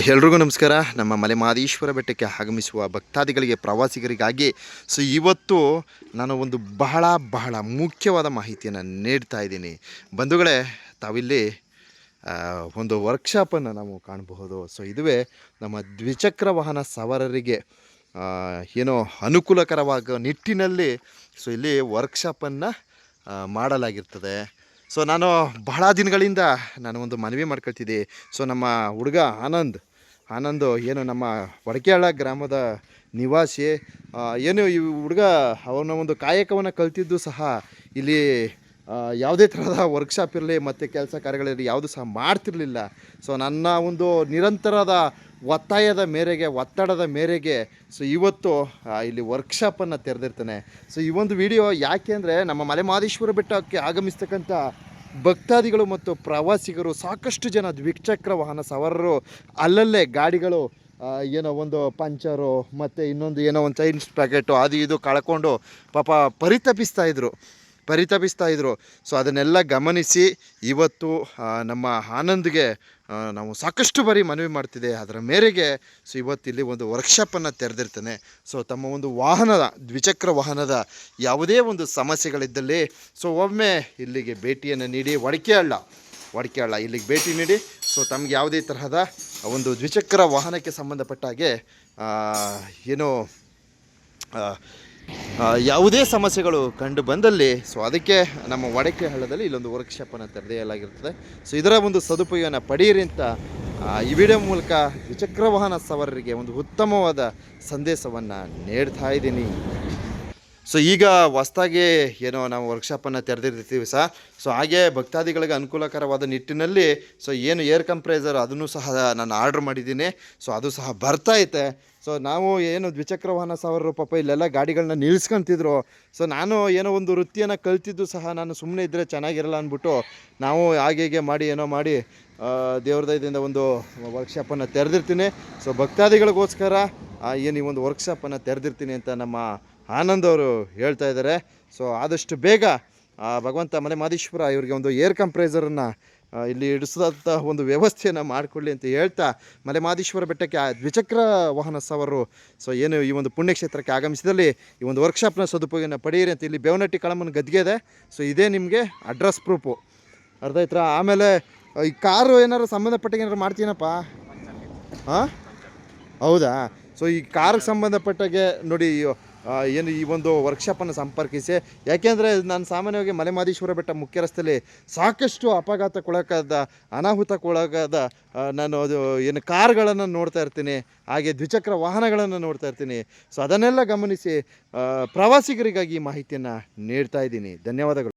ಎಲ್ರಿಗೂ ನಮಸ್ಕಾರ. ನಮ್ಮ ಮಲೆ ಮಹದೇಶ್ವರ ಬೆಟ್ಟಕ್ಕೆ ಆಗಮಿಸುವ ಭಕ್ತಾದಿಗಳಿಗೆ, ಪ್ರವಾಸಿಗರಿಗಾಗಿ ಸೊ ಇವತ್ತು ನಾನು ಒಂದು ಬಹಳ ಬಹಳ ಮುಖ್ಯವಾದ ಮಾಹಿತಿಯನ್ನು ನೀಡ್ತಾ ಇದ್ದೀನಿ. ಬಂಧುಗಳೇ, ತಾವಿಲ್ಲಿ ಒಂದು ವರ್ಕ್ಶಾಪನ್ನು ನಾವು ಕಾಣಬಹುದು. ಸೊ ಇದುವೇ ನಮ್ಮ ದ್ವಿಚಕ್ರ ವಾಹನ ಸವಾರರಿಗೆ ಏನೋ ಅನುಕೂಲಕರವಾದ ನಿಟ್ಟಿನಲ್ಲಿ ಸೊ ಇಲ್ಲಿ ವರ್ಕ್ಶಾಪನ್ನು ಮಾಡಲಾಗಿರ್ತದೆ. ಸೊ ನಾನು ಬಹಳ ದಿನಗಳಿಂದ ನಾನು ಒಂದು ಮನವಿ ಮಾಡ್ಕೊಳ್ತಿದ್ದೆ. ಸೊ ನಮ್ಮ ಹುಡುಗ ಆನಂದ್ ಆನಂದ್, ಏನು ನಮ್ಮ ವಡಕೆಹಳ್ಳ ಗ್ರಾಮದ ನಿವಾಸಿ ಏನು ಈ ಹುಡುಗ ಅವನ ಒಂದು ಕಾಯಕವನ್ನು ಕಲ್ತಿದ್ದು ಸಹ ಇಲ್ಲಿ ಯಾವುದೇ ಥರದ ವರ್ಕ್ಶಾಪ್ ಇರಲಿ ಮತ್ತು ಕೆಲಸ ಕಾರ್ಯಗಳಿರಲಿ ಯಾವುದು ಸಹ ಮಾಡ್ತಿರಲಿಲ್ಲ. ಸೊ ನನ್ನ ಒಂದು ನಿರಂತರದ ಒತ್ತಾಯದ ಮೇರೆಗೆ, ಒತ್ತಡದ ಮೇರೆಗೆ ಸೊ ಇವತ್ತು ಇಲ್ಲಿ ವರ್ಕ್ಶಾಪನ್ನು ತೆರೆದಿರ್ತಾನೆ. ಸೊ ಈ ಒಂದು ವಿಡಿಯೋ ಯಾಕೆ ಅಂದರೆ ನಮ್ಮ ಮಲೆ ಮಹದೇಶ್ವರ ಬೆಟ್ಟಕ್ಕೆ ಆಗಮಿಸ್ತಕ್ಕಂಥ ಭಕ್ತಾದಿಗಳು ಮತ್ತು ಪ್ರವಾಸಿಗರು ಸಾಕಷ್ಟು ಜನ ದ್ವಿಚಕ್ರ ವಾಹನ ಸವಾರರು ಅಲ್ಲಲ್ಲೇ ಗಾಡಿಗಳು ಏನೋ ಒಂದು ಪಂಚರು ಮತ್ತು ಇನ್ನೊಂದು ಏನೋ ಒಂದು ಚೈನ್ಸ್ ಪ್ಯಾಕೆಟು, ಅದು ಇದು ಕಳ್ಕೊಂಡು ಪಾಪ ಪರಿತಪಿಸ್ತಾ ಇದ್ರು. ಪರಿತಪಿಸ್ತಾ ಇದ್ದರು ಸೊ ಅದನ್ನೆಲ್ಲ ಗಮನಿಸಿ ಇವತ್ತು ನಮ್ಮ ಆನಂದ್ಗೆ ನಾವು ಸಾಕಷ್ಟು ಬಾರಿ ಮನವಿ ಮಾಡ್ತಿದೆ. ಅದರ ಮೇರೆಗೆ ಸೊ ಇವತ್ತಿಲ್ಲಿ ಒಂದು ವರ್ಕ್ಶಾಪನ್ನು ತೆರೆದಿರ್ತಾನೆ. ಸೊ ತಮ್ಮ ಒಂದು ವಾಹನದ, ದ್ವಿಚಕ್ರ ವಾಹನದ ಯಾವುದೇ ಒಂದು ಸಮಸ್ಯೆಗಳಿದ್ದಲ್ಲಿ ಸೊ ಒಮ್ಮೆ ಇಲ್ಲಿಗೆ ಭೇಟಿಯನ್ನು ನೀಡಿ ಒಡಕೆಹಳ್ಳ ಒಡಕೆಹಳ್ಳ ಇಲ್ಲಿಗೆ ಭೇಟಿ ನೀಡಿ ಸೊ ತಮಗೆ ಯಾವುದೇ ತರಹದ ಒಂದು ದ್ವಿಚಕ್ರ ವಾಹನಕ್ಕೆ ಸಂಬಂಧಪಟ್ಟ ಹಾಗೆ ಏನು ಯಾವುದೇ ಸಮಸ್ಯೆಗಳು ಕಂಡು ಬಂದಲ್ಲಿ ಸೊ ಅದಕ್ಕೆ ನಮ್ಮ ವಡಕೆ ಹಳ್ಳದಲ್ಲಿ ಇಲ್ಲೊಂದು ವರ್ಕ್ಶಾಪನ್ನು ತೆರೆದಿಯಲಾಗಿರ್ತದೆ ಸೊ ಇದರ ಒಂದು ಸದುಪಯೋಗನ ಪಡೆಯಿರಿ ಅಂತ ಈ ವಿಡಿಯೋ ಮೂಲಕ ದ್ವಿಚಕ್ರ ವಾಹನ ಸವಾರರಿಗೆ ಒಂದು ಉತ್ತಮವಾದ ಸಂದೇಶವನ್ನು ನೀಡ್ತಾ ಇದ್ದೀನಿ. ಸೊ ಈಗ ಹೊಸದಾಗಿ ಏನೋ ನಾವು ವರ್ಕ್ಶಾಪನ್ನು ತೆರೆದಿರ್ತೀವಿ ಸರ್ ಸೊ ಹಾಗೆ ಭಕ್ತಾದಿಗಳಿಗೆ ಅನುಕೂಲಕರವಾದ ನಿಟ್ಟಿನಲ್ಲಿ ಸೊ ಏನು ಏರ್ ಕಂಪ್ರೈಸರ್ ಅದನ್ನು ಸಹ ನಾನು ಆರ್ಡ್ರ್ ಮಾಡಿದ್ದೀನಿ. ಸೊ ಅದು ಸಹ ಬರ್ತಾ ಐತೆ. ಸೊ ನಾವು ಏನು ದ್ವಿಚಕ್ರ ವಾಹನ ಸಾವಿರ ಪಾಪ ಇಲ್ಲೆಲ್ಲ ಗಾಡಿಗಳನ್ನ ನಿಲ್ಲಿಸ್ಕೊಂತಿದ್ರು ಸೊ ನಾನು ಏನೋ ಒಂದು ವೃತ್ತಿಯನ್ನು ಕಲ್ತಿದ್ದು ಸಹ ನಾನು ಸುಮ್ಮನೆ ಇದ್ದರೆ ಚೆನ್ನಾಗಿರಲ್ಲ ಅಂದ್ಬಿಟ್ಟು ನಾವು ಹಾಗೆ ಮಾಡಿ, ಏನೋ ಮಾಡಿ ದೇವ್ರದಯದಿಂದ ದೇವ್ರ ದಯದಿಂದ ಒಂದು ವರ್ಕ್ಶಾಪನ್ನು ತೆರೆದಿರ್ತೀನಿ. ಸೊ ಭಕ್ತಾದಿಗಳಿಗೋಸ್ಕರ ಏನು ಈ ಒಂದು ವರ್ಕ್ಶಾಪನ್ನು ತೆರೆದಿರ್ತೀನಿ ಅಂತ ನಮ್ಮ ಆನಂದ್ ಅವರು ಹೇಳ್ತಾ ಇದ್ದಾರೆ. ಸೊ ಆದಷ್ಟು ಬೇಗ ಭಗವಂತ ಮಲೆ ಮಾದೇಶ್ವರ ಇವರಿಗೆ ಒಂದು ಏರ್ ಕಂಪ್ರೈಸರನ್ನು ಇಲ್ಲಿ ಇಡಿಸಿದಂಥ ಒಂದು ವ್ಯವಸ್ಥೆಯನ್ನು ಮಾಡಿಕೊಳ್ಳಿ ಅಂತ ಹೇಳ್ತಾ ಮಲೆ ಮಾದೇಶ್ವರ ಬೆಟ್ಟಕ್ಕೆ ಆ ದ್ವಿಚಕ್ರ ವಾಹನ ಸವರು ಸೊ ಏನು ಈ ಒಂದು ಪುಣ್ಯಕ್ಷೇತ್ರಕ್ಕೆ ಆಗಮಿಸಿದಲ್ಲಿ ಈ ಒಂದು ವರ್ಕ್ಶಾಪ್ನ ಸದುಪಯೋಗನ ಪಡೆಯಿರಿ ಅಂತ ಇಲ್ಲಿ ಬೇವನಟ್ಟಿ ಕಳಮನ ಗದ್ಗೆ ಇದೆ ಸೊ ಇದೇ ನಿಮಗೆ ಅಡ್ರೆಸ್ ಪ್ರೂಫು ಆಯ್ತಾ ಆಮೇಲೆ ಈ ಕಾರು ಏನಾರು ಸಂಬಂಧಪಟ್ಟಿಗೆ ಏನಾರು ಮಾಡ್ತೀನಪ್ಪ? ಹಾಂ ಹೌದಾ? ಸೊ ಈ ಕಾರ್ಗೆ ಸಂಬಂಧಪಟ್ಟಾಗೆ ನೋಡಿ ಏನು ಈ ಒಂದು ವರ್ಕ್ಶಾಪನ್ನು ಸಂಪರ್ಕಿಸಿ. ಯಾಕೆಂದರೆ ನಾನು ಸಾಮಾನ್ಯವಾಗಿ ಮಲೆಮಾದೇಶ್ವರ ಬೆಟ್ಟ ಮುಖ್ಯ ರಸ್ತೆಯಲ್ಲಿ ಸಾಕಷ್ಟು ಅಪಘಾತಕ್ಕೊಳಗಾದ, ಅನಾಹುತಕ್ಕೊಳಗಾದ ನಾನು ಅದು ಏನು ಕಾರ್ಗಳನ್ನು ನೋಡ್ತಾ ಇರ್ತೀನಿ, ಹಾಗೆ ದ್ವಿಚಕ್ರ ವಾಹನಗಳನ್ನು ನೋಡ್ತಾ ಇರ್ತೀನಿ. ಸೊ ಅದನ್ನೆಲ್ಲ ಗಮನಿಸಿ ಪ್ರವಾಸಿಗರಿಗಾಗಿ ಈ ಮಾಹಿತಿಯನ್ನು ನೀಡ್ತಾ ಇದ್ದೀನಿ. ಧನ್ಯವಾದಗಳು.